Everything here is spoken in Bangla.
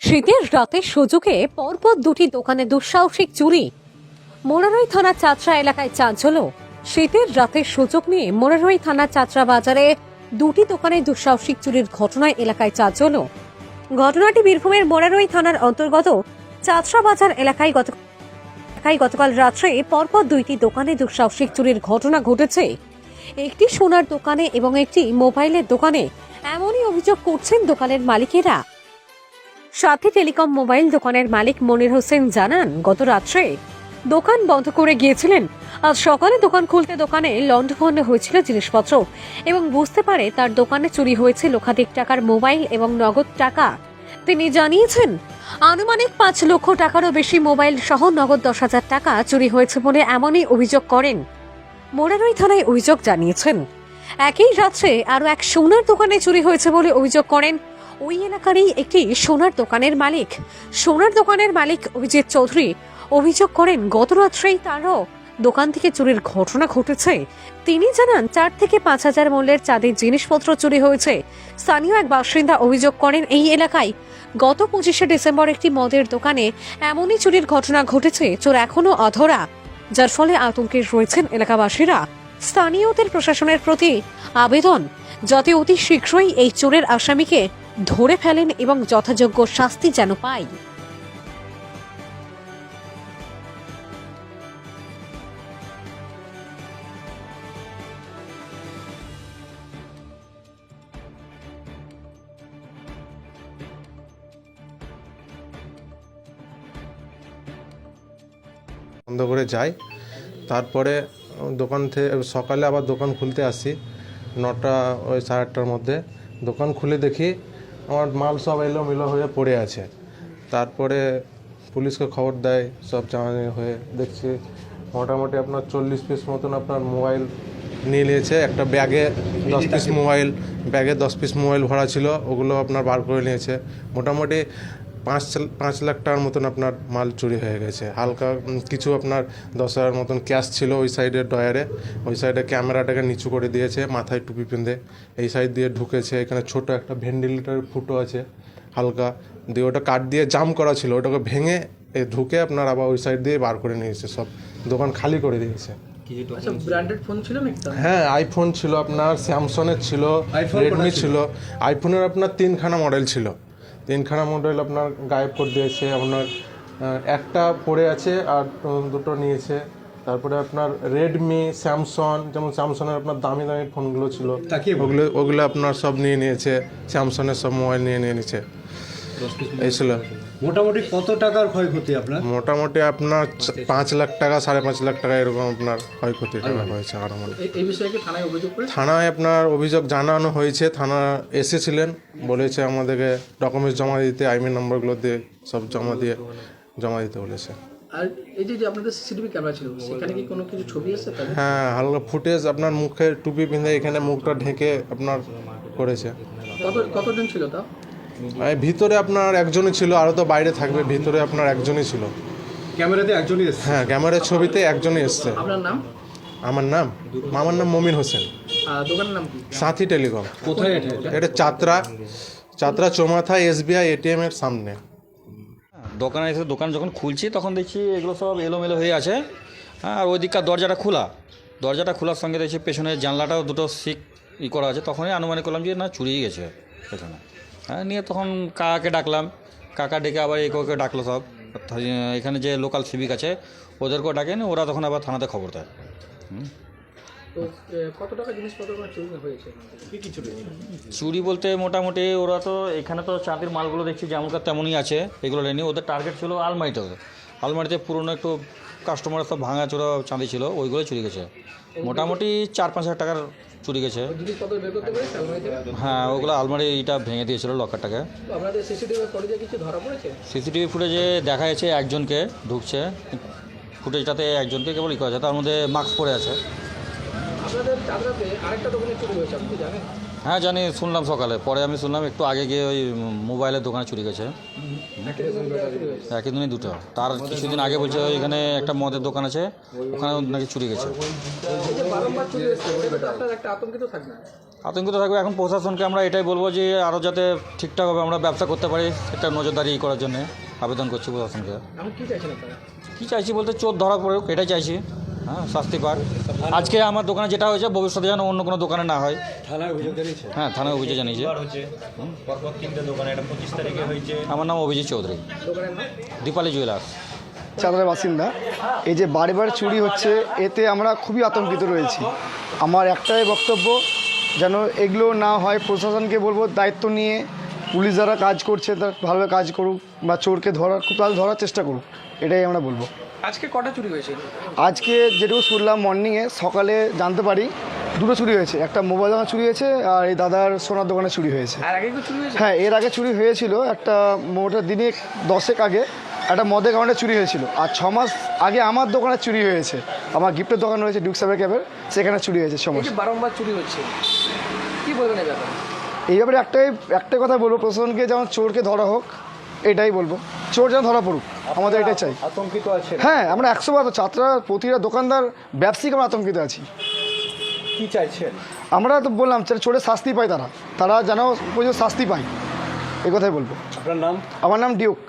শীতের রাতে সুযোগে পরপর দুটি দোকানে দুঃসাহসিক চুরি। মোরারই থানার চাচরা এলাকায় চাঞ্চল্য শীতের রাতে সুযোগ নিয়ে মোরারই থানার চাচরা বাজারে দুটি দোকানে দুঃসাহসিক চুরির ঘটনায় এলাকায় চাঞ্চল্য ঘটনাটি বীরভূমের মোরারই থানার অন্তর্গত চাচরা বাজার এলাকায় গত এলাকায় গতকাল রাত্রে পরপর দুইটি দোকানে দুঃসাহসিক চুরির ঘটনা ঘটেছে। একটি সোনার দোকানে এবং একটি মোবাইলের দোকানে এমনই অভিযোগ করছেন দোকানের মালিকেরা। সাথী টেলিকম মোবাইল দোকানের মালিক মনির হোসেন জানান, গত রাত্রে দোকান বন্ধ করে গিয়েছিলেন। আজ সকালে দোকান খুলতে দোকানে লণ্ডভণ্ড হয়েছিল জিনিসপত্র এবং বুঝতে পারে তার দোকানে চুরি হয়েছে লক্ষাধিক টাকার মোবাইল এবং নগদ টাকা। তিনি জানিয়েছেন, আনুমানিক পাঁচ লক্ষ টাকারও বেশি মোবাইল সহ নগদ দশ হাজার টাকা চুরি হয়েছে বলে এমনই অভিযোগ করেন। মোরারই থানায় অভিযোগ জানিয়েছেন। একই রাত্রে আরও এক সোনার দোকানে চুরি হয়েছে বলে অভিযোগ করেন ওই এলাকারই একটি সোনার দোকানের মালিক। সোনার দোকানের মালিক অভিজিৎ চৌধুরী অভিযোগ করেন, গত রাত্রেই তারও দোকান থেকে চুরির ঘটনা ঘটেছে। তিনি জানান, চার থেকে পাঁচ হাজার মূল্যের চাঁদের জিনিসপত্র চুরি হয়েছে। স্থানীয় এক বাসিন্দা অভিযোগ করেন, এই এলাকায় গত পঁচিশে ডিসেম্বর একটি মদের দোকানে এমনই চুরির ঘটনা ঘটেছে, চোর এখনও অধরা, যার ফলে আতঙ্কে রয়েছেন এলাকাবাসীরা। স্থানীয়দের প্রশাসনের প্রতি আবেদন, যাতে অতি শীঘ্রই এই চোরের আসামিকে ধরে ফেলেন এবং যথাযোগ্য শাস্তি যেন পায়। বন্ধ করে যাই। তারপরে দোকান থেকে সকালে আবার দোকান খুলতে আসি। নটা ওই সাড়ে আটটার মধ্যে। দোকান খুলে দেখি আমার মাল সব এলোমেলো হয়ে পড়ে আছে। তারপরে পুলিশকে খবর দেয়, সব জানানি হয়ে দেখছি মোটামুটি আপনার চল্লিশ পিস মতন আপনার মোবাইল নিয়ে নিয়েছে। একটা ব্যাগে দশ পিস মোবাইল, ব্যাগে দশ পিস মোবাইল ভরা ছিল, ওগুলো আপনার বার করে নিয়েছে। মোটামুটি পাঁচ পাঁচ লাখ টাকার মতন আপনার মাল চুরি হয়ে গেছে। হালকা কিছু আপনার দশ হাজার মতন ক্যাশ ছিল ওই সাইডের ডয়ারে ওই সাইডে ক্যামেরাটাকে নিচু করে দিয়েছে মাথায় টুপি পিঁধে। এই সাইড দিয়ে ঢুকেছে এখানে ছোট একটা ভেন্টিলেটার ফুটো আছে হালকা। দিয়ে ওটা কাঠ দিয়ে জাম করা ছিল ওটাকে ভেঙে এ ঢুকে আপনার আবার ওই সাইড দিয়ে বার করে নিয়েছে সব দোকান খালি করে দিয়েছে। আচ্ছা ব্র্যান্ডেড ফোন ছিল নাকি তার? হ্যাঁ আইফোন ছিল আপনার স্যামসংয়ের ছিল রেডমি ছিল? আইফোনের আপনার তিনখানা মডেল ছিল। তিনখানা মডেল আপনার গায়েব করে দিয়েছে আপনার একটা পড়ে আছে আর দুটো নিয়েছে। তারপরে আপনার রেডমি স্যামসং যেমন স্যামসংয়ের আপনার দামি দামি ফোনগুলো ছিল ওগুলো ওগুলো আপনার সব নিয়ে নিয়েছে স্যামসংয়ের সব মোবাইল নিয়ে নিয়ে নিয়েছে। এই ছিল মোটামুটি কত টাকার ক্ষয়ক্ষতি আপনার? মোটামুটি আপনার পাঁচ লাখ টাকা সাড়ে পাঁচ লাখ টাকা এরকম আপনার ক্ষয়ক্ষতি টাকা হয়েছে আরামে এই- বিষয়ে থানায় অভিযোগ থানায় আপনার অভিযোগ জানানো হয়েছে। থানা এসেছিলেন বলেছে আমাদেরকে ডকুমেন্টস জমা দিতে আইমি নম্বরগুলো দিয়ে সব জমা দিয়ে জমা দিতে বলেছে। আর এই যে আপনাদের সিসিটিভি ক্যামেরা ছিল সেখানে কি কোনো কিছু ছবি আছে হ্যাঁ হালকা ফুটেজ আপনার মুখে টুপি পিঁধে এখানে মুখটা ঢেকে আপনার করেছে। কত কতজন ছিল তা ভিতরে আপনার একজনই ছিল আরও তো বাইরে থাকবে ভিতরে আপনার একজনই ছিল। ক্যামেরাতে একজনই এসছে? হ্যাঁ ক্যামেরার ছবিতে একজনই এসছে। আপনার নাম? আমার নাম? আমার নাম মমিন হোসেন। দোকানের নাম কি? সাথী টেলিকম। কোথায় এটা? এটা? এটা চাত্রা চাত্রা চৌমাথা এসবিআই এটিএম এর সামনে। দোকানে এসে দোকান যখন খুলছি তখন দেখছি এগুলো সব এলোমেলো হয়ে আছে। হ্যাঁ, আর ওই দিককার দরজাটা খোলা। দরজাটা খোলার সঙ্গে দেখছি পেছনের জানলাটাও দুটো সিক ই করা আছে। তখনই আনুমানিক করলাম যে না চুরিয়ে গেছে পেছনে হ্যাঁ নিয়ে তখন কাকাকে ডাকলাম। কাকা ডেকে আবার একে ডাকলো সব। এখানে যে লোকাল সিভিক আছে ওদেরকেও ডাকেন ওরা তখন আবার থানাতে খবর দেয়। কত টাকা চুরি বলতে মোটামুটি ওরা তো এখানে তো চাঁদের মালগুলো দেখছি যেমনকার তেমনই আছে এগুলো নেয়নি। ওদের টার্গেট ছিল আলমারিতে আলমারিতে পুরনো একটু কাস্টমার সব ভাঙা চোরা চাঁদি ছিল ওইগুলো চুরি গেছে মোটামুটি চার পাঁচ হাজার টাকার চুরি গেছে। হ্যাঁ ওগুলো আলমারি এটা ভেঙে দিয়েছিল লকারটাকে। সিসিটিভি ফুটেজে সিসিটিভি দেখা যাচ্ছে একজনকে ঢুকছে। ফুটেজটাতে একজনকে কেবল ই করা যায় তার মধ্যে মাস্ক পরে আছে। আপনাদের আরেকটা দোকানে চুরি হয়েছে আপনি জানেন? হ্যাঁ জানি শুনলাম সকালে। পরে আমি শুনলাম একটু আগে গিয়ে ওই মোবাইলের দোকানে চুরি গেছে। একই একই দিনই দুটো। তার কিছুদিন আগে বলছে এখানে একটা মদের দোকান আছে ওখানে নাকি চুরি গেছে। একটা আতঙ্কিত থাকবে। এখন প্রশাসনকে আমরা এটাই বলব যে আরও যাতে ঠিকঠাকভাবে আমরা ব্যবসা করতে পারি সেটা নজরদারি করার জন্য আবেদন করছি প্রশাসনকে। কী চাইছি বলতে চোর ধরা পড়ুক এটাই চাইছি। হ্যাঁ শাস্তি পাক আজকে আমার দোকানে যেটা হয়েছে ভবিষ্যতে যেন অন্য কোনো দোকানে না হয়। থানায় অভিযোগ জানিয়েছে? হ্যাঁ থানায় অভিযোগ জানিয়েছে। পরপর তিনটে দোকানে এটা পঁচিশ তারিখে হয়েছে। আমার নাম অভিজিৎ চৌধুরী। দীপালি জুয়েলার্স। চাঁদের বাসিন্দা এই যে বারে বারে চুরি হচ্ছে এতে আমরা খুবই আতঙ্কিত রয়েছি। আমার একটাই বক্তব্য যেন এগুলো না হয় প্রশাসনকে বলব দায়িত্ব নিয়ে পুলিশ যারা কাজ করছে তারা ভালোভাবে কাজ করুক বা চোরকে ধরার খুব তাহলে ধরার চেষ্টা করুক এটাই আমরা বলব। আজকে কটা চুরি হয়েছে? আজকে যেটুকু শুনলাম মর্নিংয়ে সকালে জানতে পারি দুটো চুরি হয়েছে। একটা মোবাইল দোকানে চুরি হয়েছে আর এই দাদার সোনার দোকানে চুরি হয়েছে। আর আগে কি চুরি হয়েছে? হ্যাঁ এর আগে চুরি হয়েছিল একটা মোটা দিনে দশেক আগে একটা মদের কারণে চুরি হয়েছিল। আর ছ মাস আগে আমার দোকানে চুরি হয়েছে। আমার গিফটের দোকান রয়েছে ডিউক সাবের ক্যাবের সেখানে চুরি হয়েছে এই সমস্ত যে বারংবার চুরি হচ্ছে কি বলবেন এই ব্যাপারে একটাই একটাই কথা বলব প্রশাসনকে যেমন চোরকে ধরা হোক এটাই বলব। চোর যেন ধরা পড়ুক আমাদের এটাই চাই। আতঙ্কিত আছে হ্যাঁ আমরা একশো বার ছাত্ররা প্রতিটা দোকানদার ব্যবসায়িক আমরা আতঙ্কিত আছি। কি চাইছেন? আমরা তো বললাম চোরে শাস্তি পায় তারা। তারা যেন শাস্তি পায়। এ কথাই বলব। আপনার নাম? আমার নাম ডিউক।